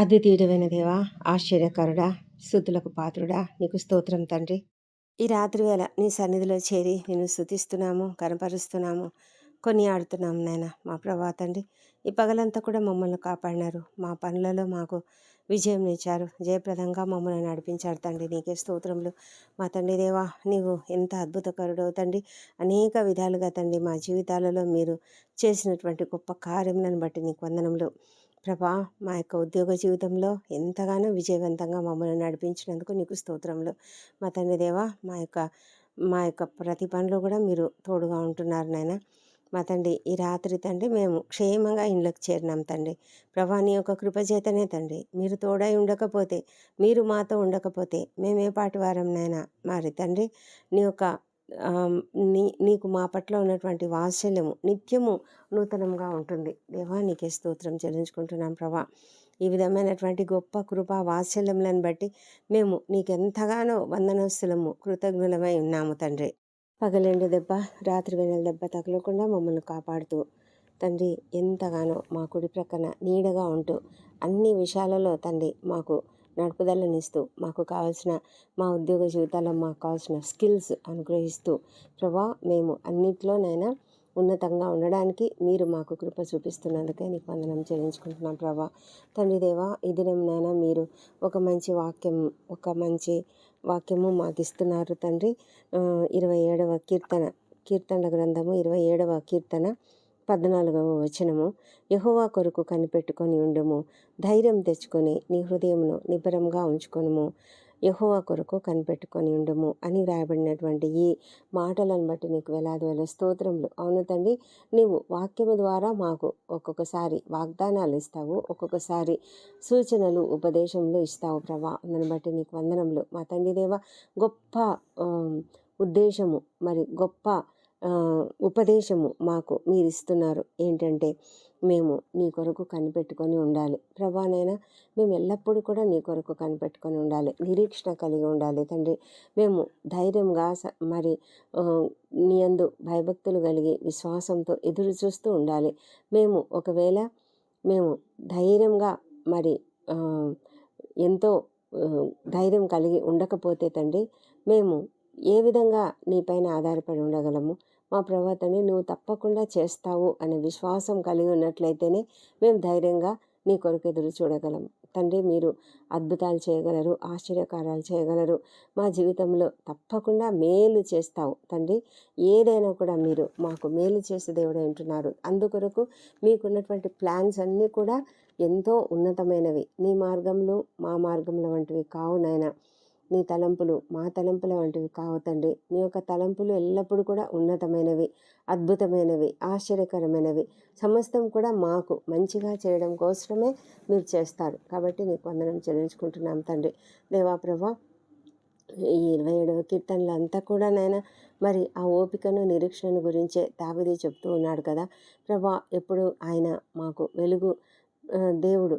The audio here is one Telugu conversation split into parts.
అద్వితీయుడమైన దేవా ఆశ్చర్యకరుడా స్థుతులకు పాత్రుడా నీకు స్తోత్రం తండ్రి. ఈ రాత్రి వేళ నీ సన్నిధిలో చేరి నేను స్థుతిస్తున్నాము కనపరుస్తున్నాము కొన్ని ఆడుతున్నాం నాయన మా ప్రభా తండ్రి. ఈ పగలంతా కూడా మమ్మల్ని కాపాడినారు. మా పనులలో మాకు విజయం ఇచ్చారు జయప్రదంగా మమ్మల్ని నడిపించాడు తండ్రి. నీకే స్తోత్రములు. మా తండ్రి దేవా నీవు ఎంత అద్భుతకరుడో తండ్రి. అనేక విధాలుగా తండ్రి మా జీవితాలలో మీరు చేసినటువంటి గొప్ప కార్యములను బట్టి నీకు వందనములు. ప్రభా మా యొక్క ఉద్యోగ జీవితంలో ఎంతగానో విజయవంతంగా మమ్మల్ని నడిపించినందుకు నీకు స్తోత్రములు. మా తండ్రి దేవా మా యొక్క మా యొక్క ప్రతి పనిలో కూడా మీరు తోడుగా ఉంటున్నారు నాయన. మా తండ్రి ఈ రాత్రి తండ్రి మేము క్షేమంగా ఇండ్లకు చేరినాం తండ్రి. ప్రభా నీ యొక్క కృపచేతనే తండ్రి. మీరు తోడై ఉండకపోతే మీరు మాతో ఉండకపోతే మేమే పాటి వారం నాయన. మరి తండ్రి నీ యొక్క నీ నీకు మా పట్ల ఉన్నటువంటి వాత్సల్యము నిత్యము నూతనంగా ఉంటుంది. దేవా నీకే స్తోత్రం చెల్లించుకుంటున్నాం ప్రభా. ఈ విధమైనటువంటి గొప్ప కృప వాత్సల్యములను బట్టి మేము నీకెంతగానో వందనస్తులము కృతజ్ఞులమై ఉన్నాము తండ్రి. పగలెండు దెబ్బ రాత్రి వేళ దెబ్బ తగలకుండా మమ్మల్ని కాపాడుతూ తండ్రి ఎంతగానో మా కుడి ప్రక్కన నీడగా ఉంటూ అన్ని విషయాలలో తండ్రి మాకు నడుపుదలనిస్తూ మాకు కావాల్సిన మా ఉద్యోగ జీవితాల్లో మాకు కావాల్సిన స్కిల్స్ అనుగ్రహిస్తూ ప్రభా మేము అన్నిట్లోనైనా ఉన్నతంగా ఉండడానికి మీరు మాకు కృప చూపిస్తున్నందుకే నీకు వందనం చెల్లించుకుంటున్నాం ప్రభా. తండ్రి దేవా ఈ దినంనైనా మీరు ఒక మంచి వాక్యం ఒక మంచి వాక్యము మాకు ఇస్తున్నారు తండ్రి ఇరవై ఏడవ కీర్తన కీర్తనల గ్రంథము ఇరవై ఏడవ కీర్తన. పద్నాలుగవ వచనము. యహోవా కొరకు కనిపెట్టుకొని ఉండుము. ధైర్యం తెచ్చుకొని నీ హృదయమును నిబ్బరంగా ఉంచుకొనుము. యహోవా కొరకు కనిపెట్టుకొని ఉండుము అని రాయబడినటువంటి ఈ మాటలను బట్టి నీకు వేలాది వేల స్తోత్రములు. అవును తండ్రి నీవు వాక్యము ద్వారా మాకు ఒక్కొక్కసారి వాగ్దానాలు ఇస్తావు ఒక్కొక్కసారి సూచనలు ఉపదేశములు ఇస్తావు ప్రభా. అందుని బట్టి నీకు వందనములు. మా తండ్రి దేవ గొప్ప ఉద్దేశము మరి గొప్ప ఉపదేశము మాకు మీరు ఇస్తున్నారు ఏంటంటే మేము నీ కొరకు కనిపెట్టుకొని ఉండాలి. ప్రభానైనా మేము ఎల్లప్పుడూ కూడా నీ కొరకు కనిపెట్టుకొని ఉండాలి. నిరీక్షణ కలిగి ఉండాలి. తండ్రి మేము ధైర్యంగా స- మరి నీ అందు భయభక్తులు కలిగి విశ్వాసంతో ఎదురు చూస్తూ ఉండాలి. మేము ఒకవేళ మేము ధైర్యంగా మరి ఎంతో ధైర్యం కలిగి ఉండకపోతే తండ్రి మేము ఏ విధంగా నీపైన ఆధారపడి ఉండగలము? మా ప్రవర్తని నువ్వు తప్పకుండా చేస్తావు అనే విశ్వాసం కలిగి ఉన్నట్లయితేనే మేము ధైర్యంగా నీ కొరకు ఎదురు చూడగలం. తండ్రి మీరు అద్భుతాలు చేయగలరు ఆశ్చర్యకారాలు చేయగలరు. మా జీవితంలో తప్పకుండా మేలు చేస్తావు. తండ్రి ఏదైనా కూడా మీరు మాకు మేలు చేసే దేవుడు అంటున్నారు అందుకొరకు మీకున్నటువంటి ప్లాన్స్ అన్నీ కూడా ఎంతో ఉన్నతమైనవి. నీ మార్గంలో మా మార్గంలో వంటివి కావు నాయనా. నీ తలంపులు మా తలంపుల వంటివి కావు తండ్రి నీ యొక్క తలంపులు ఎల్లప్పుడూ కూడా ఉన్నతమైనవి అద్భుతమైనవి ఆశ్చర్యకరమైనవి. సమస్తం కూడా మాకు మంచిగా చేయడం కోసమే మీరు చేస్తారు. కాబట్టి నీకు వందనం చెల్లించుకుంటున్నాం తండ్రి. దేవాప్రభా ఈ ఇరవై ఏడవ కీర్తనలు అంతా కూడా నాయన మరి ఆ ఓపికను నిరీక్షణను గురించే తావిది చెప్తూ ఉన్నాడు కదా. ప్రభా ఎప్పుడు ఆయన మాకు వెలుగు దేవుడు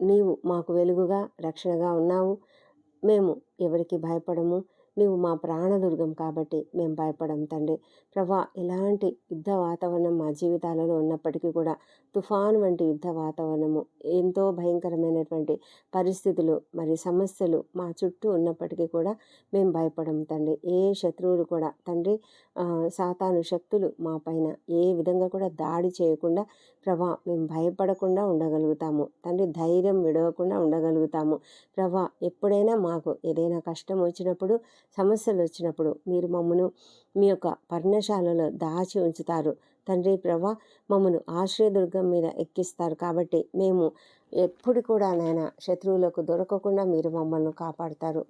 నీవు మాకు వెలుగుగా రక్షణగా ఉన్నావు. మేము ఎవరికి భయపడము. నీవు మా ప్రాణదుర్గం కాబట్టి మేము భయపడం తండ్రి. ప్రభా ఎలాంటి యుద్ధ వాతావరణం మా జీవితాలలో ఉన్నప్పటికీ కూడా తుఫాన్ వంటి యుద్ధ వాతావరణము ఎంతో భయంకరమైనటువంటి పరిస్థితులు మరి సమస్యలు మా చుట్టూ ఉన్నప్పటికీ కూడా మేము భయపడం తండ్రి. ఏ శత్రువులు కూడా తండ్రి సాతాను శక్తులు మా పైన ఏ విధంగా కూడా దాడి చేయకుండా ప్రభా మేము భయపడకుండా ఉండగలుగుతాము. తండ్రి ధైర్యం విడవకుండా ఉండగలుగుతాము. ప్రభా ఎప్పుడైనా మాకు ఏదైనా కష్టం వచ్చినప్పుడు సమస్యలు వచ్చినప్పుడు మీరు మమ్మను మీ యొక్క పర్ణశాలలో దాచి ఉంచుతారు. తండ్రి ప్రభా మమ్మను ఆశ్రయదుర్గం మీద ఎక్కిస్తారు. కాబట్టి మేము ఎప్పుడు కూడా నాయన శత్రువులకు దొరకకుండా మీరు మమ్మల్ని కాపాడుతారు.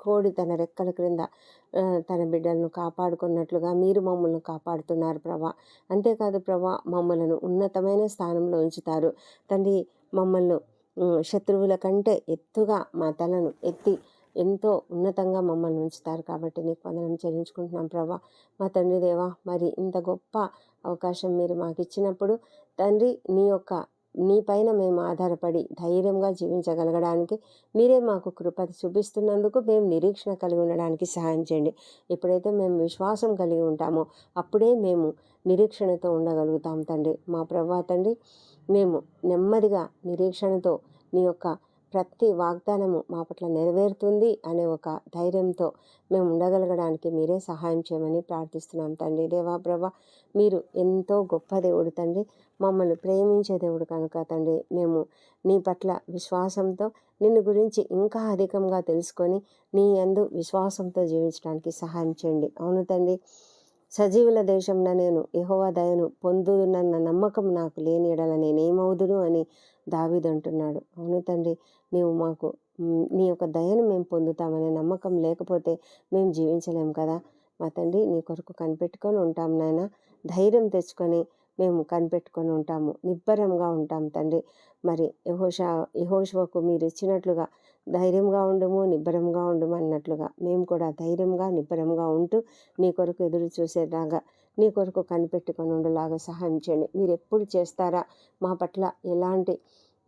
కోడి తన రెక్కల క్రింద తన బిడ్డలను కాపాడుకున్నట్లుగా మీరు మమ్మల్ని కాపాడుతున్నారు ప్రభా. అంతేకాదు ప్రభా మమ్మలను ఉన్నతమైన స్థానంలో ఉంచుతారు. తండ్రి మమ్మల్ని శత్రువుల కంటే ఎత్తుగా మా తలను ఎత్తి ఎంతో ఉన్నతంగా మమ్మల్ని ఉంచుతారు కాబట్టి నీకు వందనం చెల్లించుకుంటున్నాం ప్రభా. మా తండ్రి దేవా మరి ఇంత గొప్ప అవకాశం మీరు మాకు ఇచ్చినప్పుడు తండ్రి నీ యొక్క నీ పైన మేము ఆధారపడి ధైర్యంగా జీవించగలగడానికి మీరే మాకు కృప చూపిస్తున్నందుకు మేము నిరీక్షణ కలిగి ఉండడానికి సహాయం చేయండి. ఎప్పుడైతే మేము విశ్వాసం కలిగి ఉంటామో అప్పుడే మేము నిరీక్షణతో ఉండగలుగుతాం తండ్రి. మా ప్రభా తండ్రి మేము నెమ్మదిగా నిరీక్షణతో నీ యొక్క ప్రతి వాగ్దానము మా పట్ల నెరవేరుతుంది అనే ఒక ధైర్యంతో మేము ఉండగలగడానికి మీరే సహాయం చేయమని ప్రార్థిస్తున్నాం తండ్రి. దేవా ప్రభ మీరు ఎంతో గొప్ప దేవుడు తండ్రి. మమ్మల్ని ప్రేమించే దేవుడు కనుక తండ్రి. మేము నీ పట్ల విశ్వాసంతో నిన్ను గురించి ఇంకా అధికంగా తెలుసుకొని నీ యందు విశ్వాసంతో జీవించడానికి సహాయం చేయండి. అవును తండ్రి. సజీవుల దేశంలో నేను యెహోవా దయను పొందునన్న నమ్మకం నాకు లేని ఎడల నేనేమవుదును అని దావిదంటున్నాడు అవును తండ్రి నీవు మాకు నీ యొక్క దయను మేము పొందుతామనే నమ్మకం లేకపోతే మేము జీవించలేం కదా. మా తండ్రి నీ కొరకు కనిపెట్టుకొని ఉంటాం నాయన. ధైర్యం తెచ్చుకొని మేము కనిపెట్టుకొని ఉంటాము. నిబ్బరంగా ఉంటాం తండ్రి. మరి యహోషా యహోషువకు మీరు ఇచ్చినట్లుగా ధైర్యంగా ఉండము నిబ్బరంగా ఉండము అన్నట్లుగా. మేము కూడా ధైర్యంగా నిబ్బరంగా ఉంటూ నీ కొరకు ఎదురు చూసేలాగా నీ కొరకు కనిపెట్టుకొని ఉండేలాగా సహాయం చేయండి. మీరు ఎప్పుడు చేస్తారా? మా పట్ల ఎలాంటి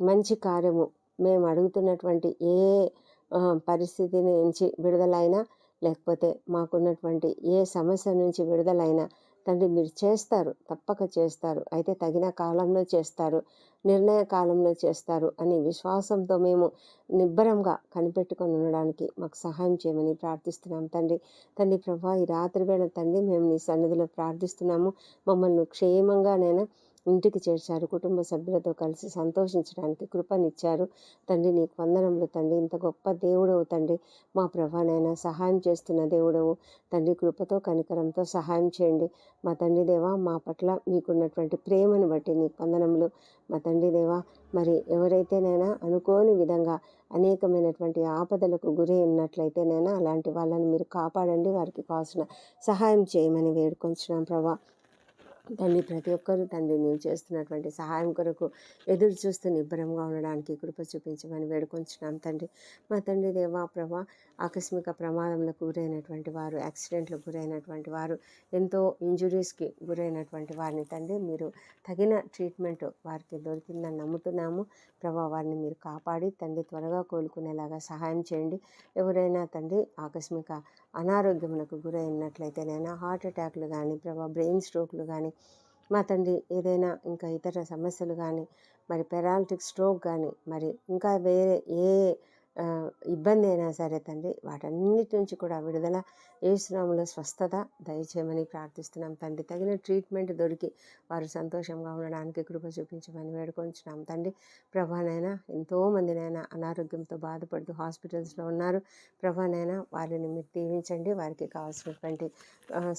మంచి కార్యము? మేము అడుగుతున్నటువంటి ఏ పరిస్థితి నుంచి విడుదలైనా లేకపోతే మాకున్నటువంటి ఏ సమస్య నుంచి విడుదలైనా తండ్రి మీరు చేస్తారు తప్పక చేస్తారు. అయితే తగిన కాలంలో చేస్తారు నిర్ణయ కాలంలో చేస్తారు అని విశ్వాసంతో మేము నిబ్బరంగా కనిపెట్టుకొని ఉండడానికి మాకు సహాయం చేయమని ప్రార్థిస్తున్నాం. తండ్రి తండ్రి ప్రభా ఈ రాత్రి వేళ తండ్రి మేము నీ సన్నిధిలో ప్రార్థిస్తున్నాము. మమ్మల్ని క్షేమంగా నేను ఇంటికి చేర్చారు. కుటుంబ సభ్యులతో కలిసి సంతోషించడానికి కృపనిచ్చారు. తండ్రి నీకు వందనములు తండ్రి. ఇంత గొప్ప దేవుడవు తండ్రి. మా ప్రభానైనా సహాయం చేస్తున్న దేవుడవు. తండ్రి కృపతో కనికరంతో సహాయం చేయండి. మా తండ్రి దేవా మా పట్ల మీకున్నటువంటి ప్రేమను బట్టి నీకు వందనములు. మా తండ్రి దేవా మరి ఎవరైతేనైనా అనుకోని విధంగా అనేకమైనటువంటి ఆపదలకు గురి ఉన్నట్లయితేనైనా అలాంటి వాళ్ళని మీరు కాపాడండి. వారికి కావాల్సిన సహాయం చేయమని వేడుకొంచున్నాం ప్రభా. తండ్రి ప్రతి ఒక్కరూ తండ్రి నేను చేస్తున్నటువంటి సహాయం కొరకు ఎదురు చూస్తూ నిబ్బరంగా ఉండడానికి కృప చూపించమని వేడుకొంచున్నాం. తండ్రి మా తండ్రి దేవా ప్రభా ఆకస్మిక ప్రమాదంలో గురైనటువంటి వారు యాక్సిడెంట్లకు గురైనటువంటి వారు ఎంతో ఇంజురీస్కి గురైనటువంటి వారిని తండ్రి మీరు తగిన ట్రీట్మెంట్ వారికి దొరికిందని నమ్ముతున్నాము. ప్రభా వారిని మీరు కాపాడి తండ్రి త్వరగా కోలుకునేలాగా సహాయం చేయండి. ఎవరైనా తండ్రి ఆకస్మిక అనారోగ్యములకు గురైనట్లయితే గురైనట్లయితేనైనా హార్ట్ అటాక్లు కానీ ప్రభా బ్రెయిన్ స్ట్రోక్లు కానీ మా తండ్రి ఏదైనా ఇంకా ఇతర సమస్యలు కానీ మరి పెరాలిటిక్ స్ట్రోక్ కానీ మరి ఇంకా వేరే ఏ ఇబ్బంది అయినా సరే తండ్రి వాటన్నిటి నుంచి కూడా విడుదల ఏసునాములో స్వస్థత దయచేయమని ప్రార్థిస్తున్నాం. తండ్రి తగిన ట్రీట్మెంట్ దొరికి వారు సంతోషంగా ఉండడానికి కృప చూపించమని వేడుకొంచున్నాం. తండ్రి ప్రభానైనా ఎంతోమందినైనా అనారోగ్యంతో బాధపడుతూ హాస్పిటల్స్లో ఉన్నారు. ప్రభానైనా వారిని మీరు దీవించండి వారికి కావాల్సినటువంటి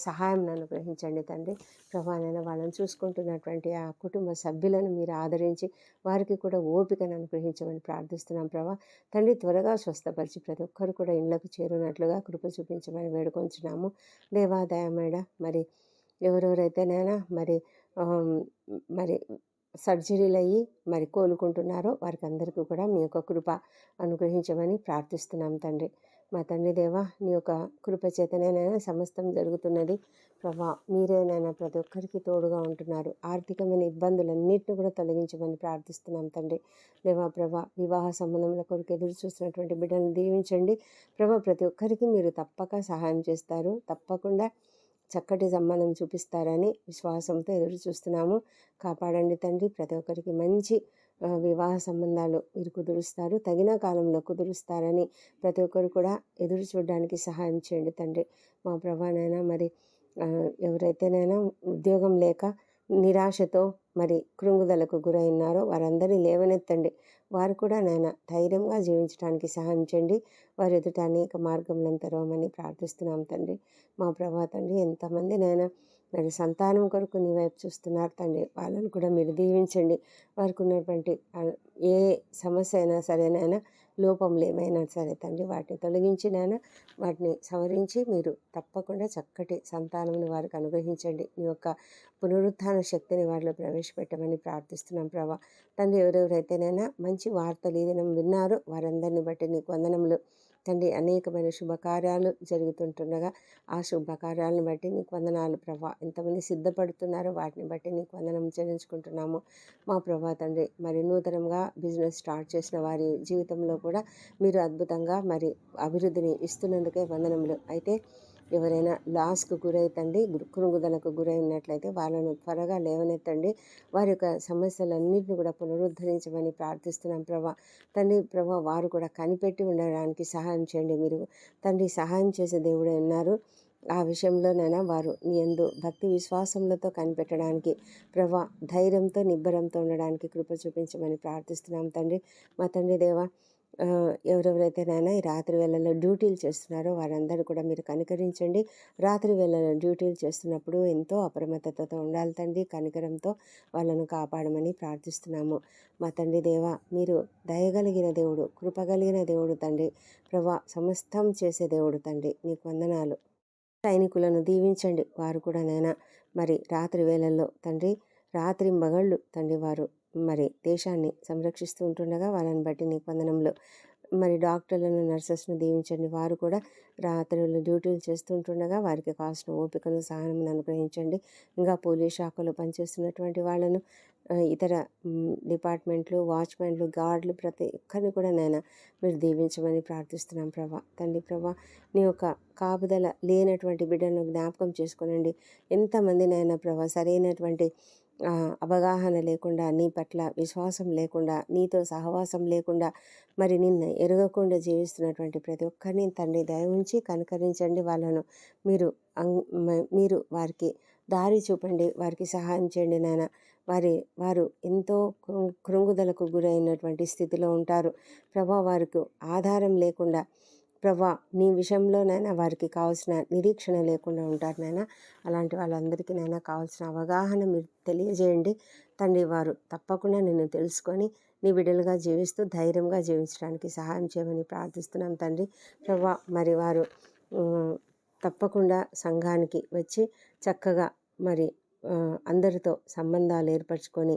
సహాయం నన్ను గ్రహించండి తండ్రి. ప్రభానైనా వాళ్ళని చూసుకుంటున్నటువంటి ఆ కుటుంబ సభ్యులను మీరు ఆదరించి వారికి కూడా ఓపికను అనుగ్రహించమని ప్రార్థిస్తున్నాం ప్రభా. తండ్రి త్వరగా స్వస్థపరిచి ప్రతి ఒక్కరు కూడా ఇళ్ళకు చేరునట్లుగా కృప చూపించమని వేడుకొంచున్నాము. దేవాదాయమేడ మరి ఎవరెవరైతేనైనా మరి మరి సర్జరీలు అయ్యి మరి కోలుకుంటున్నారో వారికి అందరికీ కూడా మీ యొక్క కృప అనుగ్రహించమని ప్రార్థిస్తున్నాం తండ్రి. మా తండ్రి దేవా నీ యొక్క కృపచేతనైనా సమస్తం జరుగుతున్నది. ప్రభా మీరేనైనా ప్రతి ఒక్కరికి తోడుగా ఉంటున్నారు. ఆర్థికమైన ఇబ్బందులన్నింటినీ కూడా తొలగించమని ప్రార్థిస్తున్నాం తండ్రి. దేవా ప్రభా వివాహ సంబంధముల కొరకు ఎదురు చూస్తున్నటువంటి బిడ్డలను దీవించండి. ప్రభా ప్రతి ఒక్కరికి మీరు తప్పక సహాయం చేస్తారు. తప్పకుండా చక్కటి సంబంధం చూపిస్తారని విశ్వాసంతో ఎదురు చూస్తున్నాము. కాపాడండి తండ్రి. ప్రతి ఒక్కరికి మంచి వివాహ సంబంధాలు మీరు కుదురుస్తారు. తగిన కాలంలో కుదురుస్తారని ప్రతి ఒక్కరు కూడా ఎదురు చూడడానికి సహాయం చేయండి తండ్రి. మా ప్రభానైనా మరి ఎవరైతేనైనా ఉద్యోగం లేక నిరాశతో మరి కృంగుదలకు గురైనారో వారందరినీ లేవనెత్తండి. వారు కూడా నాయన ధైర్యంగా జీవించడానికి సహాయం చేయండి. వారి ఎదుట అనేక మార్గములను తెరవమని ప్రార్థిస్తున్నాం తండ్రి. మా ప్రభా తండ్రి ఎంతమంది నాయన మరి సంతానం కొరకు నీ వైపు చూస్తున్నారు తండ్రి. వాళ్ళను కూడా మీరు దీవించండి. వారికి ఉన్నటువంటి ఏ సమస్య అయినా సరేనైనా లోపములు ఏమైనా సరే తండ్రి వాటిని తొలగించినైనా వాటిని సవరించి మీరు తప్పకుండా చక్కటి సంతానమును వారికి అనుగ్రహించండి. మీ యొక్క పునరుత్థాన శక్తిని వారిలో ప్రవేశపెట్టమని ప్రార్థిస్తున్నాం ప్రభా. తండ్రి ఎవరెవరైతేనైనా మంచి వార్తలు ఏదైనా విన్నారో వారందరిని బట్టి నీకు వందనములు. తండ్రి అనేకమైన శుభకార్యాలు జరుగుతుంటుండగా ఆ శుభకార్యాలను బట్టి నీకు వందనాలు. ప్రభా ఎంతమంది సిద్ధపడుతున్నారో వాటిని బట్టి నీకు వందనం చెల్లించుకుంటున్నాము. మా ప్రభా తండ్రి మరి నూతనంగా బిజినెస్ స్టార్ట్ చేసిన వారి జీవితంలో కూడా మీరు అద్భుతంగా మరి అభివృద్ధిని ఇస్తున్నందుకే వందనములు. అయితే ఎవరైనా లాస్కు గురైతండి కృంగుదలకు గురై ఉన్నట్లయితే వాళ్ళను త్వరగా లేవనెత్తండి. వారి యొక్క సమస్యలన్నింటినీ కూడా పునరుద్ధరించమని ప్రార్థిస్తున్నాం ప్రభా. తండ్రి ప్రభా వారు కూడా కనిపెట్టి ఉండడానికి సహాయం చేయండి. మీరు తండ్రి సహాయం చేసే దేవుడే ఉన్నారు. ఆ విషయంలోనైనా వారు నీ యందు భక్తి విశ్వాసములతో కనిపెట్టడానికి ప్రభా ధైర్యంతో నిబ్బరంతో ఉండడానికి కృప చూపించమని ప్రార్థిస్తున్నాం తండ్రి. మా తండ్రి దేవా ఎవరెవరైతే ఎవరెవరైతేనైనా ఈ రాత్రి వేళల్లో డ్యూటీలు చేస్తున్నారో వారందరూ కూడా మీరు కనికరించండి. రాత్రి వేళల్లో డ్యూటీలు చేస్తున్నప్పుడు ఎంతో అప్రమత్తతతో ఉండాలి తండ్రి. కనికరంతో వాళ్ళను కాపాడమని ప్రార్థిస్తున్నాము. మా తండ్రి దేవ మీరు దయగలిగిన దేవుడు కృపగలిగిన దేవుడు తండ్రి. ప్రభా సమస్తం చేసే దేవుడు తండ్రి. నీకు వందనాలు. సైనికులను దీవించండి. వారు కూడా నైనా మరి రాత్రి వేళల్లో తండ్రి రాత్రి మగళ్ళు తండ్రి వారు మరి దేశాన్ని సంరక్షిస్తూ ఉంటుండగా వాళ్ళని బట్టి నీకు మరి డాక్టర్లను నర్సెస్ను దీవించండి. వారు కూడా రాత్రులు డ్యూటీలు చేస్తుంటుండగా వారికి కావాల్సిన ఓపికను సహనం అనుగ్రహించండి. ఇంకా పోలీస్ శాఖలో పనిచేస్తున్నటువంటి వాళ్ళను ఇతర డిపార్ట్మెంట్లు వాచ్మెన్లు గార్డులు ప్రతి ఒక్కరిని కూడా నాయన మీరు దీవించమని ప్రార్థిస్తున్నాం ప్రభా. తండ్రి ప్రభా నీ యొక్క కాపుదల లేనటువంటి బిడ్డను జ్ఞాపకం చేసుకోనండి. ఎంతమంది నాయన ప్రభా సరైనటువంటి అవగాహన లేకుండా నీ పట్ల విశ్వాసం లేకుండా నీతో సహవాసం లేకుండా మరి నిన్ను ఎరగకుండా జీవిస్తున్నటువంటి ప్రతి ఒక్కరిని తండ్రి దయ ఉంచి కనుకరించండి. వాళ్ళను మీరు అం- మీరు వారికి దారి చూపండి వారికి సహాయం చేయండి నాన్న వారి వారు ఎంతో కృంగుదలకు గురైనటువంటి స్థితిలో ఉంటారు. ప్రభా వారికి ఆధారం లేకుండా ప్రభా నీ విషయంలోనైనా వారికి కావాల్సిన నిరీక్షణ లేకుండా ఉంటారు నాయన. అలాంటి వాళ్ళందరికీ నైనా కావాల్సిన అవగాహన మీరు తెలియజేయండి. తండ్రి వారు తప్పకుండా నిన్ను తెలుసుకొని నీ బిడ్డలుగా జీవిస్తూ ధైర్యంగా జీవించడానికి సహాయం చేయమని ప్రార్థిస్తున్నాం తండ్రి. ప్రభా మరి వారు తప్పకుండా సంఘానికి వచ్చి చక్కగా మరి అందరితో సంబంధాలు ఏర్పరచుకొని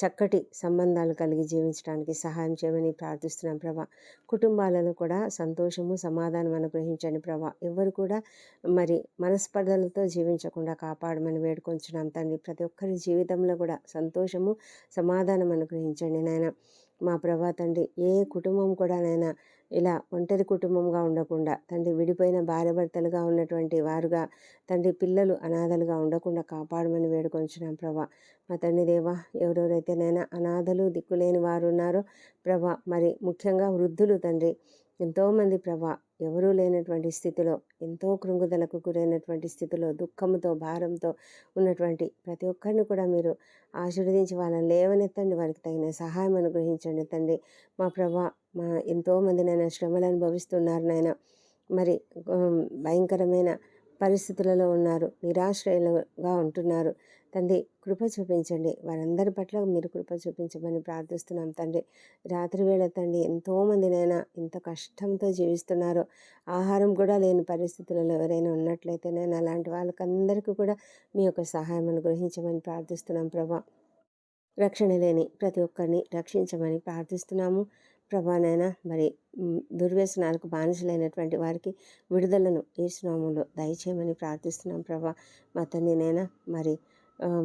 చక్కటి సంబంధాలు కలిగి జీవించడానికి సహాయం చేయమని ప్రార్థిస్తున్నాం ప్రభా. కుటుంబాలను కూడా సంతోషము సమాధానం అనుగ్రహించండి ప్రభా. ఎవరు కూడా మరి మనస్పర్ధలతో జీవించకుండా కాపాడమని వేడుకొంచున్నాం తండ్రి. ప్రతి ఒక్కరి జీవితంలో కూడా సంతోషము సమాధానం అనుగ్రహించండి నాయన. మా ప్రభా తండ్రి. ఏ కుటుంబం కూడా ఇలా ఒంటరి కుటుంబంగా ఉండకుండా తండ్రి విడిపోయిన భార్యభర్తలుగా ఉన్నటువంటి వారుగా తండ్రి పిల్లలు అనాథలుగా ఉండకుండా కాపాడమని వేడుకొంచున్నాం ప్రభా. మా తండ్రి దేవా ఎవరెవరైతే నైనా అనాథలు దిక్కులేని వారు ఉన్నారో ప్రభా మరి ముఖ్యంగా వృద్ధులు తండ్రి. ఎంతోమంది ప్రభా ఎవరూ లేనటువంటి స్థితిలో ఎంతో కృంగుదలకు గురైనటువంటి స్థితిలో దుఃఖంతో భారంతో ఉన్నటువంటి ప్రతి ఒక్కరిని కూడా మీరు ఆశీర్వదించి వాళ్ళని లేవనెత్తండి. వారికి తగిన సహాయం అనుగ్రహించండి తండ్రి. మా ప్రభా మా ఎంతోమంది నైనా శ్రమలు అనుభవిస్తున్నారు నాయన. మరి భయంకరమైన పరిస్థితులలో ఉన్నారు. నిరాశ్రయులుగా ఉంటున్నారు. తండ్రి కృప చూపించండి. వారందరి పట్ల మీరు కృప చూపించమని ప్రార్థిస్తున్నాం తండ్రి. రాత్రి వేళ తండ్రి ఎంతోమందినైనా ఎంత కష్టంతో జీవిస్తున్నారో. ఆహారం కూడా లేని పరిస్థితులలో ఎవరైనా ఉన్నట్లయితే నేను అలాంటి వాళ్ళకందరికీ కూడా మీ యొక్క సహాయం అనుగ్రహించమని ప్రార్థిస్తున్నాం ప్రభా. రక్షణ లేని ప్రతి ఒక్కరిని రక్షించమని ప్రార్థిస్తున్నాము. ప్రభానైనా మరి దుర్వ్యసనాలకు బానిసలైనటువంటి వారికి విడుదలను ఈ స్నామంలో దయచేయమని ప్రార్థిస్తున్నాం ప్రభా. మా తండ్రినైనా మరి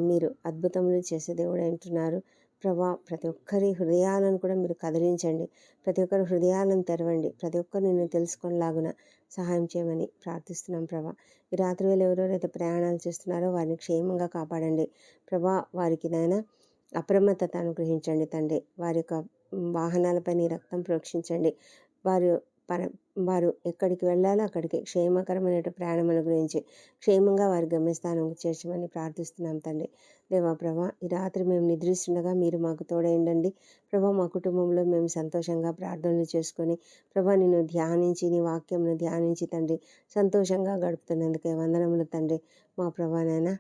మీరు అద్భుతములు చేసే దేవుడు అంటున్నారు ప్రభా ప్రతి ఒక్కరి హృదయాలను కూడా మీరు కదిలించండి. ప్రతి ఒక్కరి హృదయాలను తెరవండి. ప్రతి ఒక్కరు నిన్ను తెలుసుకునేలాగున సహాయం చేయమని ప్రార్థిస్తున్నాం ప్రభా. ఈ రాత్రి వేళ ఎవరెవరైతే ప్రయాణాలు చేస్తున్నారో వారిని క్షేమంగా కాపాడండి. ప్రభా వారికి నైనా అప్రమత్తత అనుగ్రహించండి తండ్రి. వారి యొక్క వాహనాలపై నీ రక్తం ప్రోక్షించండి. వారు పర వారు ఎక్కడికి వెళ్ళాలో అక్కడికి క్షేమకరమైన ప్రయాణం అనుగ్రహించి క్షేమంగా వారి గమ్యస్థానం చేర్చమని ప్రార్థిస్తున్నాం తండ్రి. దేవా ప్రభా ఈ రాత్రి మేము నిద్రిస్తుండగా మీరు మాకు తోడైండండి. ప్రభా మా కుటుంబంలో మేము సంతోషంగా ప్రార్థనలు చేసుకొని ప్రభా నిన్ను ధ్యానించి నీ వాక్యంను ధ్యానించి తండ్రి సంతోషంగా గడుపుతున్నందుకే వందనములు తండ్రి. మా ప్రభానైనా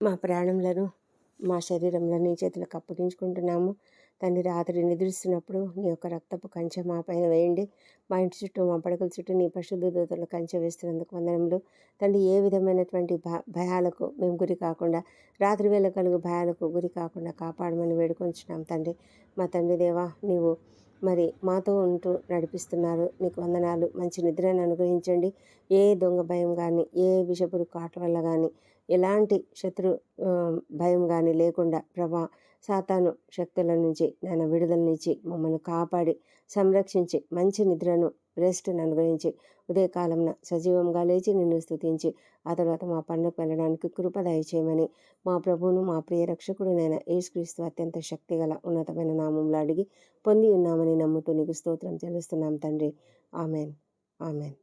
మా ప్రయాణంలో మా శరీరంలో నీ చేతులకు అప్పగించుకుంటున్నాము. తండ్రి రాత్రి నిద్రిస్తున్నప్పుడు నీ యొక్క రక్తపు కంచె మా పైన వేయండి. మా ఇంటి చుట్టూ మా పడకల చుట్టూ నీ పరిశుద్ధ దూతలు కంచె వేస్తున్నందుకు వందనములు. తండ్రి ఏ విధమైనటువంటి భయ భయాలకు మేము గురి కాకుండా రాత్రి వేళ కలుగు భయాలకు గురి కాకుండా కాపాడమని వేడుకొంచున్నాం తండ్రి. మా తండ్రి దేవా నీవు మరి మాతో ఉంటూ నడిపిస్తున్నారు. నీకు వందనాలు. మంచి నిద్రను అనుగ్రహించండి. ఏ దొంగ భయం కానీ ఏ విషపురు కాట్ల వల్ల కానీ ఎలాంటి శత్రు భయం కానీ లేకుండా ప్రభా సాతాను శక్తుల నుంచి నాయన విడుదలనిచ్చి మమ్మల్ని కాపాడి సంరక్షించి మంచి నిద్రను రెస్ట్ను అనుగ్రహించి ఉదయకాలంన సజీవంగా లేచి నిన్ను స్తుతించి ఆ తర్వాత మా పండుగ వెళ్ళడానికి కృప దయచేయమని మా ప్రభువును మా ప్రియ రక్షకుడునైన యేసుక్రీస్తు అత్యంత శక్తిగల ఉన్నతమైన నామంలో అడిగి పొంది ఉన్నామని నమ్ముతూ నీకు స్తోత్రం చెల్లిస్తున్నాం తండ్రి. ఆమెన్. ఆమెన్.